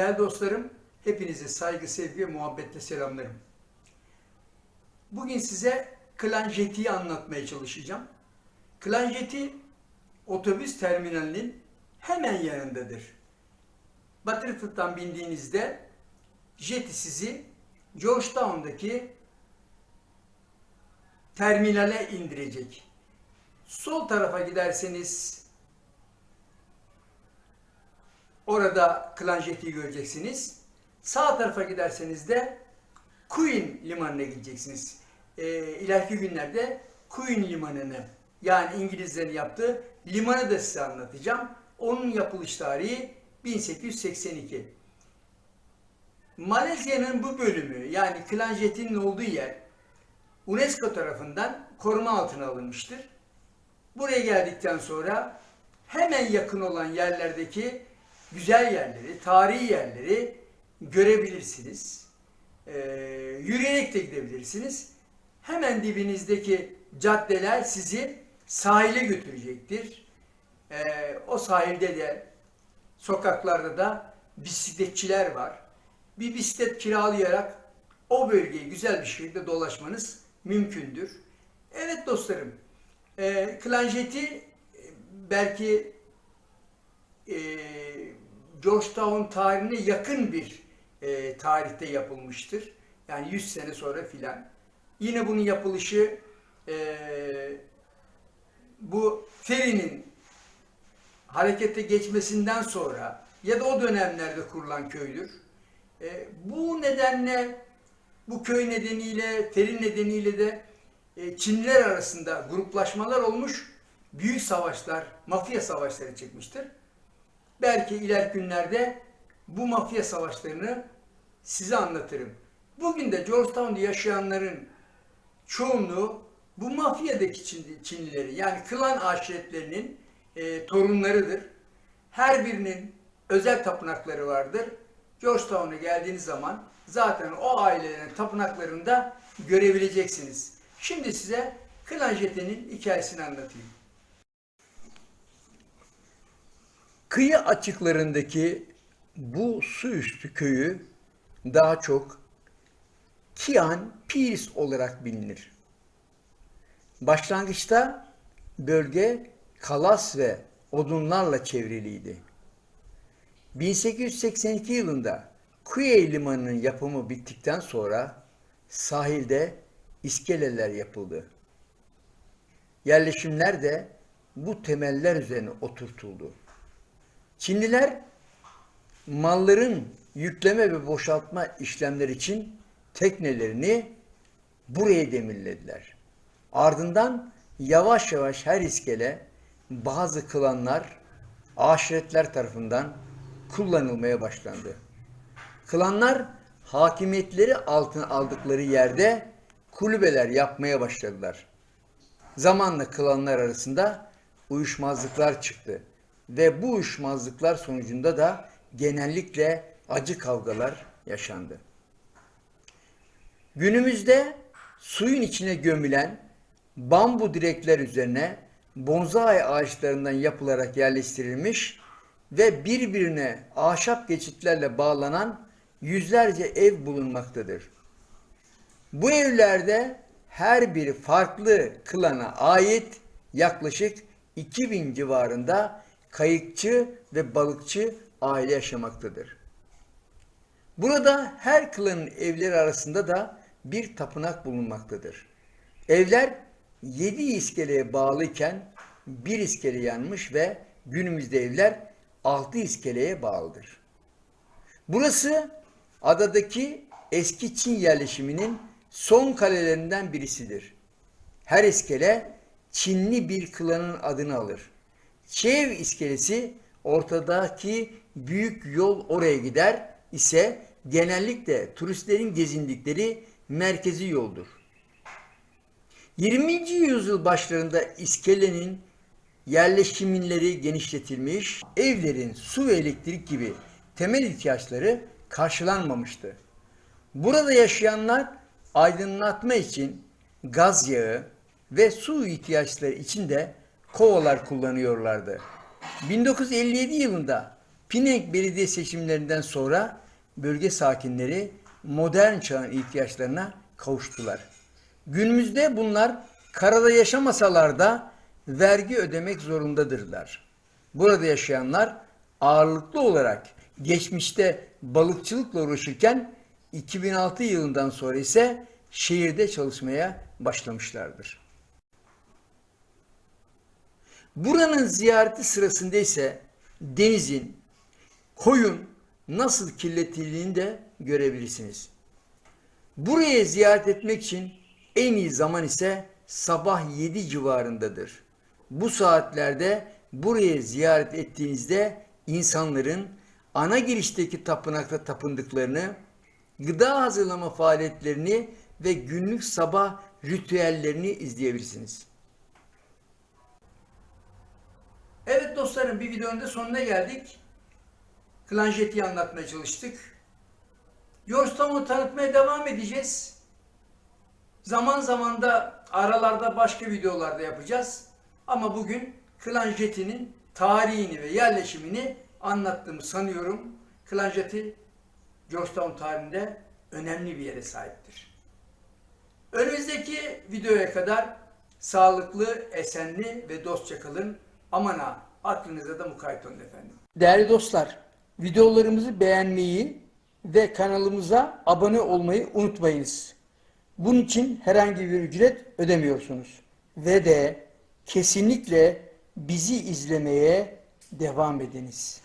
Değerli dostlarım, hepinize saygı, sevgi ve muhabbetle selamlarım. Bugün size Klanjeti'yi anlatmaya çalışacağım. Klanjeti otobüs terminalinin hemen yanındadır. Butterfield'dan bindiğinizde jeti sizi Georgetown'daki terminale indirecek. Sol tarafa giderseniz orada Klanjeti'yi göreceksiniz. Sağ tarafa giderseniz de Queen limanına gideceksiniz. Ee, ileriki günlerde Queen limanını yani İngilizlerin yaptığı limanı da size anlatacağım. Onun yapılış tarihi 1882. Malezya'nın bu bölümü yani Klanjeti'nin olduğu yer UNESCO tarafından koruma altına alınmıştır. Buraya geldikten sonra hemen yakın olan yerlerdeki güzel yerleri, tarihi yerleri görebilirsiniz. Ee, yürüyerek de gidebilirsiniz. Hemen dibinizdeki caddeler sizi sahile götürecektir. Ee, o sahilde de sokaklarda da bisikletçiler var. Bir bisiklet kiralayarak o bölgeyi güzel bir şekilde dolaşmanız mümkündür. Evet dostlarım, e, Klanjeti belki e, Georgetown tarihine yakın bir e, tarihte yapılmıştır. Yani 100 sene sonra filan. Yine bunun yapılışı e, bu ferinin harekete geçmesinden sonra ya da o dönemlerde kurulan köydür. E, bu nedenle bu köy nedeniyle, ferin nedeniyle de e, Çinliler arasında gruplaşmalar olmuş, büyük savaşlar, mafya savaşları çıkmıştır. Belki ileriki günlerde bu mafya savaşlarını size anlatırım. Bugün de Georgetown'da yaşayanların çoğunluğu bu mafyadaki Çin- Çinlileri yani klan aşiretlerinin e, torunlarıdır. Her birinin özel tapınakları vardır. Georgetown'a geldiğiniz zaman zaten o ailelerin tapınaklarını da görebileceksiniz. Şimdi size Klanjet'in hikayesini anlatayım. Kıyı açıklarındaki bu su üstü köyü daha çok Kian Pirs olarak bilinir. Başlangıçta bölge kalas ve odunlarla çevriliydi. 1882 yılında Kuyey Limanı'nın yapımı bittikten sonra sahilde iskeleler yapıldı. Yerleşimler de bu temeller üzerine oturtuldu. Çinliler malların yükleme ve boşaltma işlemleri için teknelerini buraya demirlediler. Ardından yavaş yavaş her iskele bazı klanlar, aşiretler tarafından kullanılmaya başlandı. Klanlar hakimiyetleri altına aldıkları yerde kulübeler yapmaya başladılar. Zamanla klanlar arasında uyuşmazlıklar çıktı ve bu uyuşmazlıklar sonucunda da genellikle acı kavgalar yaşandı. Günümüzde suyun içine gömülen bambu direkler üzerine bonsai ağaçlarından yapılarak yerleştirilmiş ve birbirine ahşap geçitlerle bağlanan yüzlerce ev bulunmaktadır. Bu evlerde her biri farklı klana ait yaklaşık 2000 civarında kayıkçı ve balıkçı aile yaşamaktadır. Burada her klanın evleri arasında da bir tapınak bulunmaktadır. Evler yedi iskeleye bağlıyken bir iskele yanmış ve günümüzde evler altı iskeleye bağlıdır. Burası adadaki eski Çin yerleşiminin son kalelerinden birisidir. Her iskele Çinli bir klanın adını alır. Çev iskelesi ortadaki büyük yol oraya gider ise genellikle turistlerin gezindikleri merkezi yoldur. 20. yüzyıl başlarında iskelenin yerleşimleri genişletilmiş, evlerin su ve elektrik gibi temel ihtiyaçları karşılanmamıştı. Burada yaşayanlar aydınlatma için gaz yağı ve su ihtiyaçları için de kovalar kullanıyorlardı. 1957 yılında Pinek Belediye seçimlerinden sonra bölge sakinleri modern çağın ihtiyaçlarına kavuştular. Günümüzde bunlar karada yaşamasalar da vergi ödemek zorundadırlar. Burada yaşayanlar ağırlıklı olarak geçmişte balıkçılıkla uğraşırken 2006 yılından sonra ise şehirde çalışmaya başlamışlardır. Buranın ziyareti sırasında ise denizin, koyun nasıl kirletildiğini de görebilirsiniz. Buraya ziyaret etmek için en iyi zaman ise sabah 7 civarındadır. Bu saatlerde buraya ziyaret ettiğinizde insanların ana girişteki tapınakta tapındıklarını, gıda hazırlama faaliyetlerini ve günlük sabah ritüellerini izleyebilirsiniz. Evet dostlarım bir videonun da sonuna geldik. Klanjeti'yi anlatmaya çalıştık. Georgetown'u tanıtmaya devam edeceğiz. Zaman zaman da aralarda başka videolarda yapacağız. Ama bugün Klanjeti'nin tarihini ve yerleşimini anlattığımı sanıyorum. Klanjeti Georgetown tarihinde önemli bir yere sahiptir. Önümüzdeki videoya kadar sağlıklı, esenli ve dostça kalın. Aman ha, aklınıza da mukayyet olun efendim. Değerli dostlar, videolarımızı beğenmeyi ve kanalımıza abone olmayı unutmayınız. Bunun için herhangi bir ücret ödemiyorsunuz. Ve de kesinlikle bizi izlemeye devam ediniz.